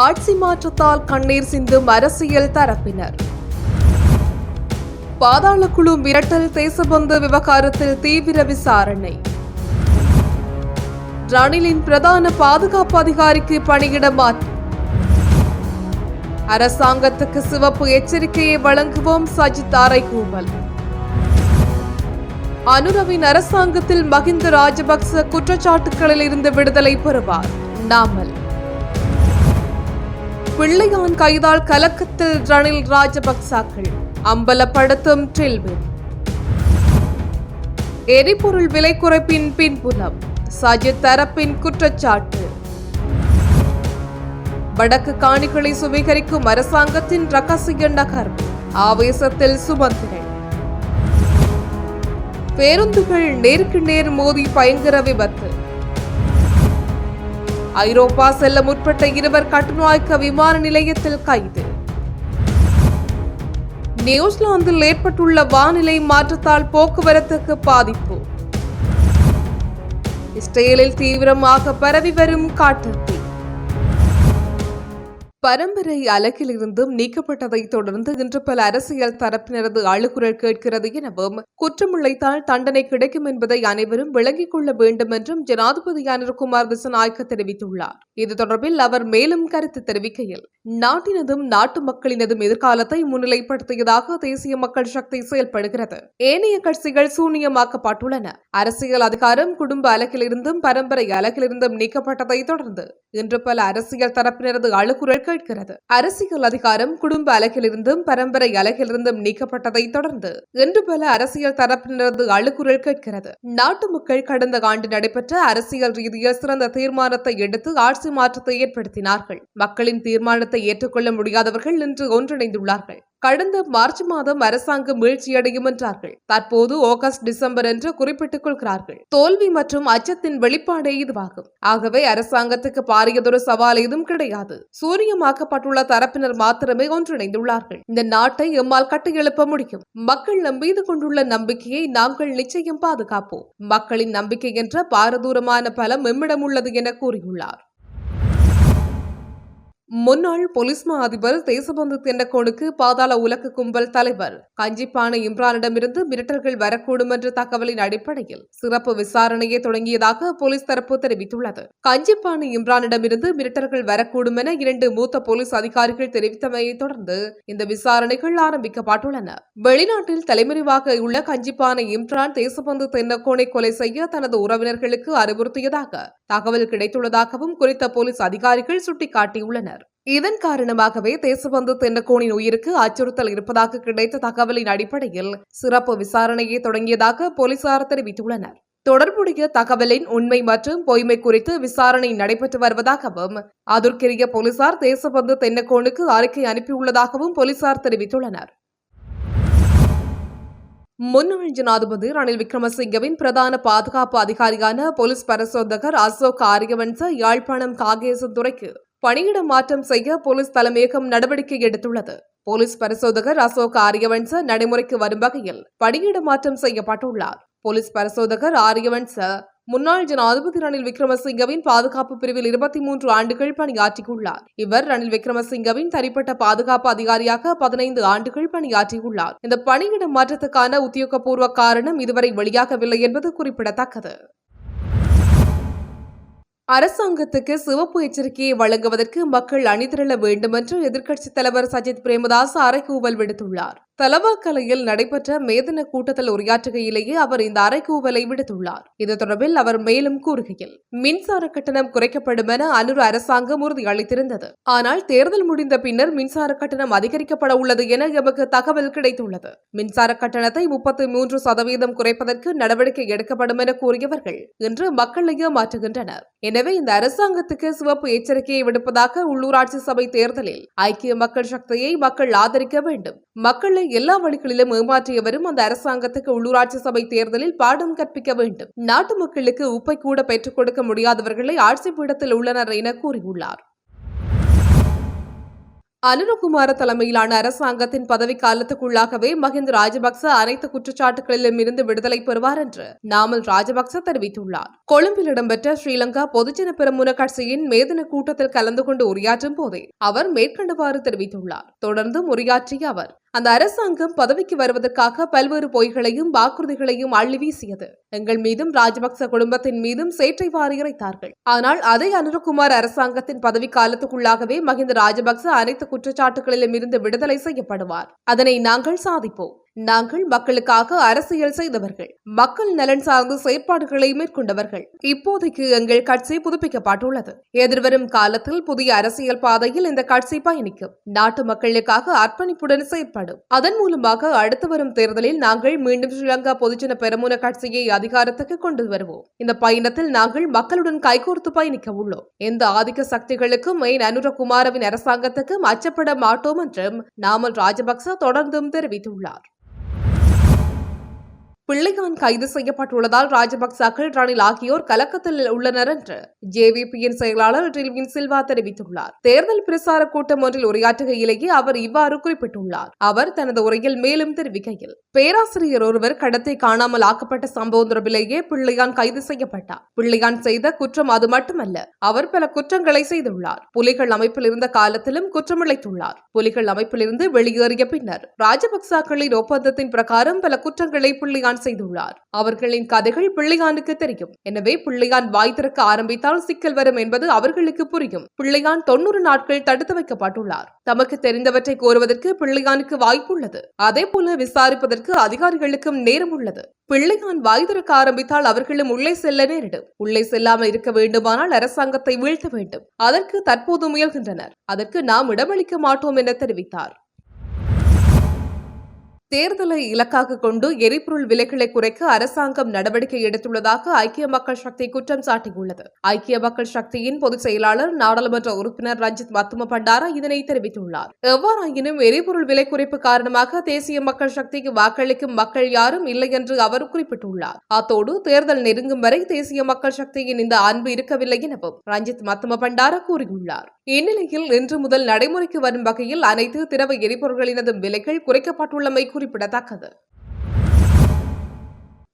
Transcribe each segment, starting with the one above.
ஆட்சி மாற்றத்தால் கண்ணீர் சிந்தும் அரசியல் தரப்பினர். பாதாளக்குழு மிரட்டல் தேசபந்து விவகாரத்தில் தீவிர விசாரணை. ரணிலின் பிரதான பாதுகாப்பு அதிகாரிக்கு பணியிட மாற்றம். அரசாங்கத்துக்கு சிவப்பு எச்சரிக்கையை வழங்குவோம் சஜித் அறைகூவல் அனுரவின் அரசாங்கத்தில் மகிந்த ராஜபக்ச குற்றச்சாட்டுகளில் இருந்து விடுதலை பெறுவார் நாமல். பிள்ளையான் கைதால் கலக்கத்தில் ரணில் ராஜபக்சாக்கள் அம்பலப்படுத்தும் டில்வின் எரிபொருள் விலை குறைப்பின் பின்புலம் சஜித் தரப்பின் குற்றச்சாட்டு. வடக்கு காணிகளை சுவீகரிக்கும் அரசாங்கத்தின் ரகசிய நகர்வு ஆவேசத்தில் சுமந்திரன் பேருந்துகள் நேருக்கு நேர் மோதி பயங்கர விபத்து. ஐரோப்பா செல்ல முற்பட்ட இருவர் கட்டுநாய்க்க விமான நிலையத்தில் கைது. நியூசிலாந்தில் ஏற்பட்டுள்ள வானிலை மாற்றத்தால் போக்குவரத்துக்கு பாதிப்பு. இஸ்ரேலில் தீவிரமாக பரவி வரும் காட்டுத்தீ பரம்பரை அலகிலிருந்தும் நீக்கப்பட்டதைத் தொடர்ந்து இன்று பல அரசியல் தரப்பினரது அழுகுரல் கேட்கிறது எனவும் குற்றமுழைத்தால் தண்டனை கிடைக்கும் என்பதை அனைவரும் விளங்கிக் கொள்ள வேண்டும் என்றும் ஜனாதிபதி அனில்குமார் விசநாயக்க தெரிவித்துள்ளார். இது தொடர்பில் அவர் மேலும் கருத்து தெரிவிக்கையில் நாட்டினதும் நாட்டு மக்களினதும் எதிர்காலத்தை முன்னிலைப்படுத்தியதாக தேசிய மக்கள் சக்தி செயல்படுகிறது. ஏனைய கட்சிகள் சூனியமாக்கப்பட்டுள்ளன. அரசியல் அதிகாரம் குடும்ப அலகிலிருந்தும் பரம்பரை அலகிலிருந்தும் நீக்கப்பட்டதைத் தொடர்ந்து இன்று பல அரசியல் தரப்பினரது அழுகுரல் கேட்கிறது. அரசியல் அதிகாரம் குடும்ப அலகிலிருந்தும் பரம்பரை அலகிலிருந்தும் நீக்கப்பட்டதை தொடர்ந்து இன்று பல அரசியல் தரப்பினரது அழுக்குரல் கேட்கிறது. நாட்டு மக்கள் கடந்த ஆண்டு நடைபெற்ற அரசியல் ரீதியில் சிறந்த தீர்மானத்தை எடுத்து ஆட்சி மாற்றத்தை ஏற்படுத்தினார்கள். மக்களின் தீர்மானத்தை ஏற்றுக்கொள்ள முடியாதவர்கள் இன்று ஒன்றிணைந்துள்ளார்கள். கடந்த மார்ச் மாதம் அரசாங்கம் வீழ்ச்சியடையும் என்றார்கள். தற்போது ஆகஸ்ட் டிசம்பர் என்று குறிப்பிட்டுக் கொள்கிறார்கள். தோல்வி மற்றும் அச்சத்தின் வெளிப்பாடே இதுவாகும். ஆகவே அரசாங்கத்துக்கு பாரியதொரு சவால் ஏதும் கிடையாது. சூரியமாக்கப்பட்டுள்ள தரப்பினர் மாத்திரமே ஒன்றிணைந்துள்ளார்கள். இந்த நாட்டை எம்மால் கட்டியெழுப்ப முடியும். மக்கள் நம்பீது கொண்டுள்ள நம்பிக்கையை நாங்கள் நிச்சயம் பாதுகாப்போம். மக்களின் நம்பிக்கை என்ற பாரதூரமான பலம் எம்மிடம் உள்ளது என கூறியுள்ளார். முன்னாள் போலீஸ் மா அதிபர் தேசபந்து தென்னக்கோனுக்கு பாதாள உலக கும்பல் தலைவர். கஞ்சிப்பான இம்ரானிடமிருந்து மிரட்டல்கள் வரக்கூடும் என்ற தகவலின் அடிப்படையில் சிறப்பு விசாரணையை தொடங்கியதாக போலீஸ் தரப்பு தெரிவித்துள்ளது. கஞ்சிப்பான இம்ரானிடமிருந்து மிரட்டல்கள் வரக்கூடும் என இரண்டு மூத்த போலீஸ் அதிகாரிகள் தெரிவித்தமையை தொடர்ந்து இந்த விசாரணைகள் ஆரம்பிக்கப்பட்டுள்ளன. வெளிநாட்டில் தலைமறைவாக உள்ள கஞ்சிப்பான இம்ரான் தேசபந்து தென்னக்கோனை கொலை செய்ய தனது உறவினர்களுக்கு அறிவுறுத்தியதாக தகவல் கிடைத்துள்ளதாகவும் குறித்த போலீஸ் அதிகாரிகள் சுட்டிக்காட்டியுள்ளனர். இதன் காரணமாகவே தேசபந்து தென்னக்கோனின் உயிருக்கு அச்சுறுத்தல் இருப்பதாக கிடைத்த தகவலின் அடிப்படையில் சிறப்பு விசாரணையை தொடங்கியதாக போலீசார் தெரிவித்துள்ளனர். தொடர்புடைய தகவலின் உண்மை மற்றும் பொய்மை குறித்து விசாரணை நடைபெற்று வருவதாகவும் அதற்கெரிய போலீசார் தேசபந்து தென்னக்கோனுக்கு அறிக்கை அனுப்பியுள்ளதாகவும் போலீசார் தெரிவித்துள்ளனர். முன்னாள் ஜனாதிபதி ரணில் விக்ரமசிங்கவின் பிரதான பாதுகாப்பு அதிகாரியான போலீஸ் பரிசோதகர் அசோக் ஆரியவன்ச யாழ்ப்பாணம் காகேசத்துறைக்கு பணியிட மாற்றம் செய்ய போலீஸ் தலைமையகம் நடவடிக்கை எடுத்துள்ளது. போலீஸ் பரிசோதகர் அசோக் ஆரியவன்ச நடைமுறைக்கு வரும் வகையில் பணியிட மாற்றம் செய்யப்பட்டுள்ளார். போலீஸ் பரிசோதகர் ஆரியவன்ச முன்னாள் ஜனாதிபதி ரணில் விக்ரமசிங்கவின் பாதுகாப்பு பிரிவில் இருபத்தி மூன்று ஆண்டுகள் பணியாற்றியுள்ளார். இவர் ரணில் விக்ரமசிங்கவின் தனிப்பட்ட பாதுகாப்பு அதிகாரியாக பதினைந்து ஆண்டுகள் பணியாற்றியுள்ளார். இந்த பணியிட மாற்றத்துக்கான உத்தியோகபூர்வ காரணம் இதுவரை வெளியாகவில்லை என்பது குறிப்பிடத்தக்கது. அரசாங்கத்துக்கு சிவப்பு எச்சரிக்கையை வழங்குவதற்கு மக்கள் அணிதிரள வேண்டும் என்று எதிர்க்கட்சித் தலைவர் சஜித் பிரேமதாஸ் அறைகூவல் விடுத்துள்ளார். தலவாக்கலையில் நடைபெற்ற மேதன கூட்டத்தில் உரையாற்றுகையிலேயே அவர் இந்த அறைகூவலை விடுத்துள்ளார். இது தொடர்பில் அவர் மேலும் கூறுகையில் மின்சார கட்டணம் குறைக்கப்படும் என அனுர் அரசாங்கம் உறுதியளித்திருந்தது. ஆனால் தேர்தல் முடிந்த பின்னர் மின்சார கட்டணம் அதிகரிக்கப்பட உள்ளது என எமக்கு தகவல் கிடைத்துள்ளது. மின்சார கட்டணத்தை முப்பத்தி மூன்று சதவீதம் குறைப்பதற்கு நடவடிக்கை எடுக்கப்படும் என கூறியவர்கள் இன்று மக்களையே மாற்றுகின்றனர். எனவே இந்த அரசாங்கத்துக்கு சிவப்பு எச்சரிக்கையை விடுப்பதாக உள்ளூராட்சி சபை தேர்தலில் ஐக்கிய மக்கள் சக்தியை மக்கள் ஆதரிக்க வேண்டும். மக்களை எல்லா வழிகளிலும் ஏமாற்றியவரும் அந்த அரசாங்கத்துக்கு உள்ளூராட்சி சபை தேர்தலில் பாடம் கற்பிக்க வேண்டும். நாட்டு மக்களுக்கு உப்பை கூட பெற்றுக் கொடுக்க முடியாதவர்களை ஆட்சி பீடத்தில் உள்ளனர் என கூறியுள்ளார். அனுரகுமார தலைமையிலான அரசாங்கத்தின் பதவி காலத்துக்குள்ளாகவே மஹிந்த ராஜபக்ச அனைத்து குற்றச்சாட்டுகளிலும் இருந்து விடுதலை பெறுவார் என்று நாமல் ராஜபக்ச தெரிவித்துள்ளார். கொழும்பில் இடம்பெற்ற ஸ்ரீலங்கா பொதுஜன பெரமுன கட்சியின் மேதன கூட்டத்தில் கலந்து கொண்டு உரையாற்றும் போதே அவர் மேற்கண்டவாறு தெரிவித்துள்ளார். தொடர்ந்து உரையாற்றிய அவர் அந்த அரசாங்கம் பதவிக்கு வருவதற்காக பல்வேறு பொய்களையும் வாக்குறுதிகளையும் அள்ளி வீசியது. எங்கள் மீதும் ராஜபக்ச குடும்பத்தின் மீதும் சேற்றை வாரி இறைத்தார்கள். ஆனால் அதே அனுரகுமார் அரசாங்கத்தின் பதவி காலத்துக்குள்ளாகவே மஹிந்த ராஜபக்ச அனைத்து குற்றச்சாட்டுகளிலும் இருந்து விடுதலை செய்யப்படுவார். அதனை நாங்கள் சாதிப்போம். நாங்கள் மக்களுக்காக அரசியல் செய்தவர்கள். மக்கள் நலன் சார்ந்த செயற்பாடுகளை மேற்கொண்டவர்கள். இப்போதைக்கு எங்கள் கட்சி புதுப்பிக்கப்பட்டுள்ளது. எதிர்வரும் காலத்தில் புதிய அரசியல் பாதையில் இந்த கட்சி பயணிக்கும். நாட்டு மக்களுக்காக அர்ப்பணிப்புடன் செயற்படும். அதன் மூலமாக அடுத்து வரும் தேர்தலில் நாங்கள் மீண்டும் ஸ்ரீலங்கா பொதுஜன பெரமுன கட்சியை அதிகாரத்துக்கு கொண்டு வருவோம். இந்த பயணத்தில் நாங்கள் மக்களுடன் கைகோர்த்து பயணிக்க உள்ளோம். எந்த ஆதிக்க சக்திகளுக்கும் மெயின் அனுரகுமாரவின் அரசாங்கத்துக்கும் அச்சப்பட மாட்டோம் என்றும் நாமல் ராஜபக்ச தொடர்ந்தும் தெரிவித்துள்ளார். பிள்ளைகான் கைது செய்யப்பட்டுள்ளதால் ராஜபக்சாக்கள் ரணில் ஆகியோர் கலக்கத்தில் உள்ளனர் என்று ஜேவிபியின் செயலாளர் ரில்வின் சில்வா தெரிவித்துள்ளார். தேர்தல் பிரசார கூட்டம் ஒன்றில் உரையாற்றுகையிலேயே அவர் இவ்வாறு குறிப்பிட்டுள்ளார். அவர் தனது உரையில் மேலும் தெரிவிக்கையில் பேராசிரியர் ஒருவர் கடத்தை காணாமல் ஆக்கப்பட்ட சம்பவம் தொடர்பிலேயே பிள்ளையான் கைது செய்யப்பட்டார். பிள்ளையான் செய்த குற்றம் அது மட்டுமல்ல அவர் பல குற்றங்களை செய்துள்ளார். புலிகள் அமைப்பில் இருந்த காலத்திலும் குற்றமிழைத்துள்ளார் புலிகள் அமைப்பிலிருந்து வெளியேறிய பின்னர் ராஜபக்சாக்களின் ஒப்பந்தத்தின் பிரகாரம் பல குற்றங்களை பிள்ளையான் செய்துள்ளார். அவர்களின் கதைகள் பிள்ளையானுக்கு தெரியும். எனவே பிள்ளையான் வாய் திறக்க ஆரம்பித்தால் சிக்கல் வரும் என்பது அவர்களுக்கு புரியும். பிள்ளையான் தொண்ணூறு நாட்கள் தடுத்து வைக்கப்பட்டுள்ளார். தமக்கு தெரிந்தவற்றை கோருவதற்கு பிள்ளையானுக்கு வாய்ப்புள்ளது. அதே போல விசாரிப்பதற்கு அதிகாரிகளுக்கும் நேரம் உள்ளது பிள்ளையான் வாய் திறக்க ஆரம்பித்தால் அவர்களும் உள்ளே செல்ல நேரிடும். உள்ளே செல்லாமல் இருக்க வேண்டுமானால் அரசாங்கத்தை வீழ்த்த வேண்டும். அதற்கு தற்போது முயல்கின்றனர். அதற்கு நாம் இடமளிக்க மாட்டோம் என தெரிவித்தார். தேர்தலை இலக்காக கொண்டு எரிபொருள் விலைகளை குறைக்க அரசாங்கம் நடவடிக்கை எடுத்துள்ளதாக ஐக்கிய மக்கள் சக்தி குற்றம் சாட்டியுள்ளது. ஐக்கிய மக்கள் சக்தியின் பொதுச் செயலாளர் நாடாளுமன்ற உறுப்பினர் ரஞ்சித் மத்தும பண்டாரா இதனை தெரிவித்துள்ளார். எவ்வாறாயினும் எரிபொருள் விலை குறைப்பு காரணமாக தேசிய மக்கள் சக்திக்கு வாக்களிக்கும் மக்கள் யாரும் இல்லை என்று அவர் குறிப்பிட்டுள்ளார். அத்தோடு தேர்தல் நெருங்கும் வரை தேசிய மக்கள் சக்தியின் இந்த அன்பு இருக்கவில்லை எனவும் ரஞ்சித் மத்தும பண்டாரா கூறியுள்ளார். இந்நிலையில் இன்று முதல் நடைமுறைக்கு வரும் வகையில் அனைத்து திரவ எரிபொருள்களினதும் விலைகள் குறைக்கப்பட்டுள்ளமை குறிப்பிடத்தக்கது.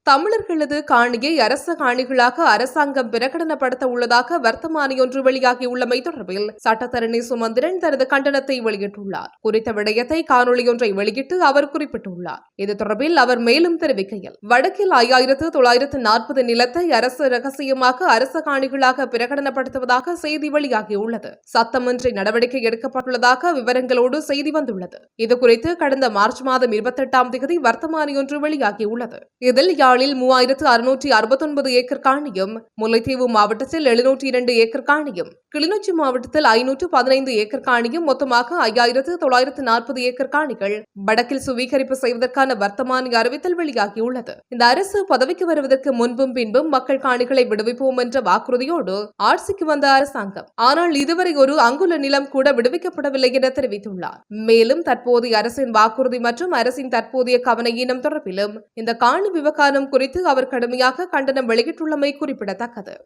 தமிழர்களது காணியை அரச காணிகளாக அரசாங்கம் பிரகடனப்படுத்த உள்ளதாக வர்த்தமானியொன்று வெளியாகியுள்ளமை தொடர்பில் சட்டத்தரணி சுமந்திரன் தனது கண்டனத்தை வெளியிட்டுள்ளார். குறித்த விடயத்தை காணொலியொன்றை வெளியிட்டு அவர் குறிப்பிட்டுள்ளார். இது தொடர்பில் அவர் மேலும் தெரிவிக்கையில் வடக்கில் ஐயாயிரத்து தொள்ளாயிரத்து நாற்பது நிலத்தை அரசு ரகசியமாக அரச காணிகளாக பிரகடனப்படுத்துவதாக செய்தி வெளியாகியுள்ளது. சத்தமின்றி நடவடிக்கை எடுக்கப்பட்டுள்ளதாக விவரங்களோடு செய்தி வந்துள்ளது. இதுகுறித்து கடந்த மார்ச் மாதம் இருபத்தி எட்டாம் தேதி வர்த்தமானியொன்று வெளியாகியுள்ளது. இதில் யாழ் யாழில் மூவாயிரத்து அறுநூற்றி அறுபத்தொன்பது ஏக்கர் காணியும் முல்லைத்தீவு மாவட்டத்தில் எழுநூற்றி இரண்டு ஏக்கர் காணியும் கிளிநொச்சி மாவட்டத்தில் ஐநூற்று பதினைந்து ஏக்கர் காணியும் மொத்தமாக ஐயாயிரத்து தொள்ளாயிரத்து நாற்பது ஏக்கர் காணிகள் வடக்கில் சுவீகரிப்பு செய்வதற்கான வர்த்தமானி அறிவித்தல் வெளியாகியுள்ளது. இந்த அரசு பதவிக்கு வருவதற்கு முன்பும் பின்பும் மக்கள் காணிகளை விடுவிப்போம் என்ற வாக்குறுதியோடு ஆட்சிக்கு வந்த அரசாங்கம் ஆனால் இதுவரை ஒரு அங்குல நிலம் கூட விடுவிக்கப்படவில்லை என தெரிவித்துள்ளார். மேலும் தற்போதைய அரசின் வாக்குறுதி மற்றும் அரசின் தற்போதைய கவன ஈனம் தொடர்பிலும் இந்த காணி விவகாரம் குறித்து அவர் கடுமையாக கண்டனம் வெளியிட்டுள்ளமை குறிப்பிடத்தக்கது.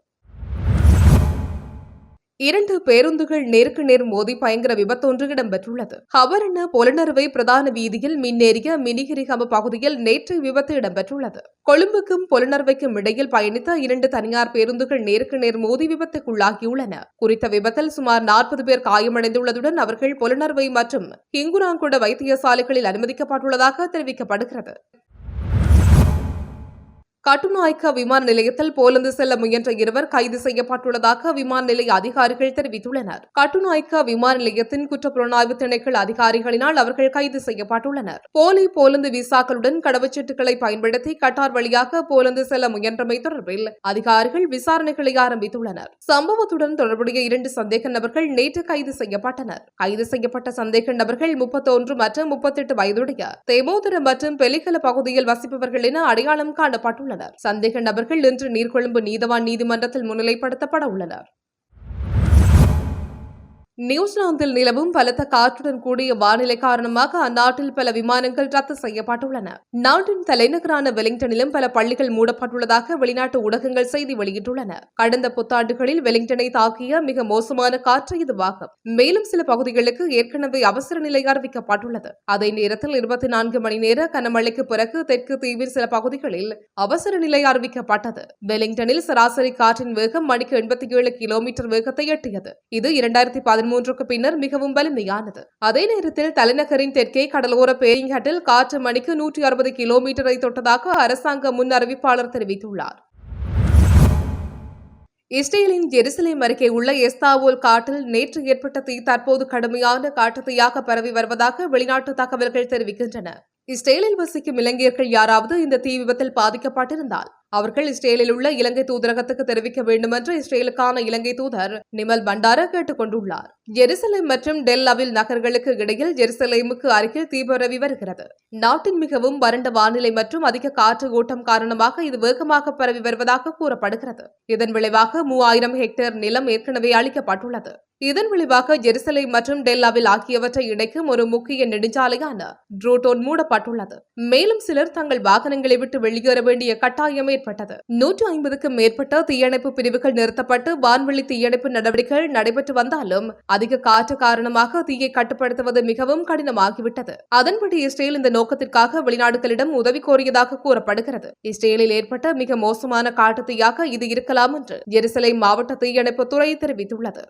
இரண்டு பேருந்துகள் நேருக்கு நேர் மோதி பயங்கர விபத்தொன்று இடம்பெற்றுள்ளது. ஹவரண பொலனறுவை பிரதான வீதியில் மின்னேறிய மினிகிரிகம பகுதியில் நேற்று விபத்து இடம்பெற்றுள்ளது. கொழும்புக்கும் பொலனறுவைக்கும் இடையில் பயணித்த இரண்டு தனியார் பேருந்துகள் நேருக்கு நேர் மோதி விபத்துக்குள்ளாகியுள்ளன. குறித்த விபத்தில் சுமார் நாற்பது பேர் காயமடைந்துள்ளதுடன் அவர்கள் பொலனறுவை மற்றும் கிங்குராங்குட வைத்தியசாலைகளில் அனுமதிக்கப்பட்டுள்ளதாக தெரிவிக்கப்படுகிறது. கட்டுநாயக்க விமான நிலையத்தில் போலந்து செல்ல முயன்ற இருவர் கைது செய்யப்பட்டுள்ளதாக விமான நிலைய அதிகாரிகள் தெரிவித்துள்ளனர். கட்டுநாயக்க விமான நிலையத்தின் குற்றப்புலனாய்வு திணைக்கள் அதிகாரிகளினால் அவர்கள் கைது செய்யப்பட்டுள்ளனர். போலி போலந்து விசாக்களுடன் கடவுச்சீட்டுகளை பயன்படுத்தி கட்டார் வழியாக போலந்து செல்ல முயன்றமை தொடர்பில் அதிகாரிகள் விசாரணைகளை ஆரம்பித்துள்ளனர். சம்பவத்துடன் தொடர்புடைய இரண்டு சந்தேக நபர்கள் நேற்று கைது செய்யப்பட்டனர். கைது செய்யப்பட்ட சந்தேக நபர்கள் முப்பத்தொன்று மற்றும் முப்பத்தெட்டு வயதுடைய தேமோதரம் மற்றும் பெலிகல பகுதியில் வசிப்பவர்கள் என அடையாளம் காணப்பட்டுள்ளனர். சந்தேக நபர்கள் இன்று நீர்கொழும்பு நீதவான் நீதிமன்றத்தில் முன்னிலைப்படுத்தப்பட உள்ளனர். நியூசிலாந்தில் நிலவும் பலத்த காற்றுடன் கூடிய வானிலை காரணமாக அந்நாட்டில் பல விமானங்கள் ரத்து செய்யப்பட்டுள்ளன. நாட்டின் தலைநகரான வெலிங்டனிலும் பல பள்ளிகள் மூடப்பட்டுள்ளதாக வெளிநாட்டு ஊடகங்கள் செய்தி வெளியிட்டுள்ளன. கடந்த புத்தாண்டுகளில் வெலிங்டனை தாக்கிய மிக மோசமான காற்று இதுவாகும். மேலும் சில பகுதிகளுக்கு ஏற்கனவே அவசர நிலை அறிவிக்கப்பட்டுள்ளது. அதே நேரத்தில் இருபத்தி நான்கு மணி நேர கனமழைக்கு பிறகு தெற்கு தீவின் சில பகுதிகளில் அவசர நிலை அறிவிக்கப்பட்டது. வெலிங்டனில் சராசரி காற்றின் வேகம் மணிக்கு எண்பத்தி ஏழு கிலோமீட்டர் வேகத்தை எட்டியது. இது இரண்டாயிரத்தி பதிமூன்றுக்கு பின்னர் மிகவும் வலிமையானது. அதே நேரத்தில் தலைநகரின் தெற்கே கடலோர பேரிங்காட்டில் காற்று மணிக்கு நூற்றி அறுபது கிலோமீட்டரை தொட்டதாக அரசாங்க முன் அறிவிப்பாளர் தெரிவித்துள்ளார். இஸ்ரேலின் ஜெருசலேம் அருகே உள்ள எஸ்தாவோல் காட்டில் நேற்று ஏற்பட்ட தீ தற்போது கடுமையான காட்டுத்தீயாக பரவி வருவதாக வெளிநாட்டு தகவல்கள் தெரிவிக்கின்றன. இஸ்ரேலில் வசிக்கும் இலங்கையர்கள் யாராவது இந்த தீ விபத்தில் பாதிக்கப்பட்டிருந்தால் அவர்கள் இஸ்ரேலில் உள்ள இலங்கை தூதரகத்துக்கு தெரிவிக்க வேண்டும் என்று இஸ்ரேலுக்கான இலங்கை தூதர் நிமல் பண்டார கேட்டுக் கொண்டுள்ளார் ஜெருசலேம் மற்றும் டெல் அவில் நகர்களுக்கு இடையில் ஜெருசலேமுக்கு அருகில் தீபரவி வருகிறது. நாட்டின் மிகவும் வறண்ட வானிலை மற்றும் அதிக காற்று ஓட்டம் காரணமாக இது வேகமாக பரவி வருவதாக கூறப்படுகிறது. இதன் விளைவாக மூவாயிரம் ஹெக்டேர் நிலம் ஏற்கனவே அளிக்கப்பட்டுள்ளது இதன் விளைவாக ஜெருசலேம் மற்றும் டெல்லாவில் ஆகியவற்றை இணைக்கும் ஒரு முக்கிய நெடுஞ்சாலையான ட்ரோட்டோன் மூடப்பட்டுள்ளது. மேலும் சிலர் தங்கள் வாகனங்களை விட்டு வெளியேற வேண்டிய கட்டாயம் ஏற்பட்டது. நூற்று ஐம்பதுக்கும் மேற்பட்ட தீயணைப்பு பிரிவுகள் நிறுத்தப்பட்டு வான்வெளி தீயணைப்பு நடவடிக்கைகள் நடைபெற்று வந்தாலும் அதிக காற்று காரணமாக தீயை கட்டுப்படுத்துவது மிகவும் கடினமாகிவிட்டது. அதன்படி இஸ்ரேல் இந்த நோக்கத்திற்காக வெளிநாடுகளிடம் உதவி கோரியதாக கூறப்படுகிறது. இஸ்ரேலில் ஏற்பட்ட மிக மோசமான காட்டுத்தீயாக இது இருக்கலாம் என்று எரிசலை மாவட்ட தீயணைப்பு துறை தெரிவித்துள்ளது.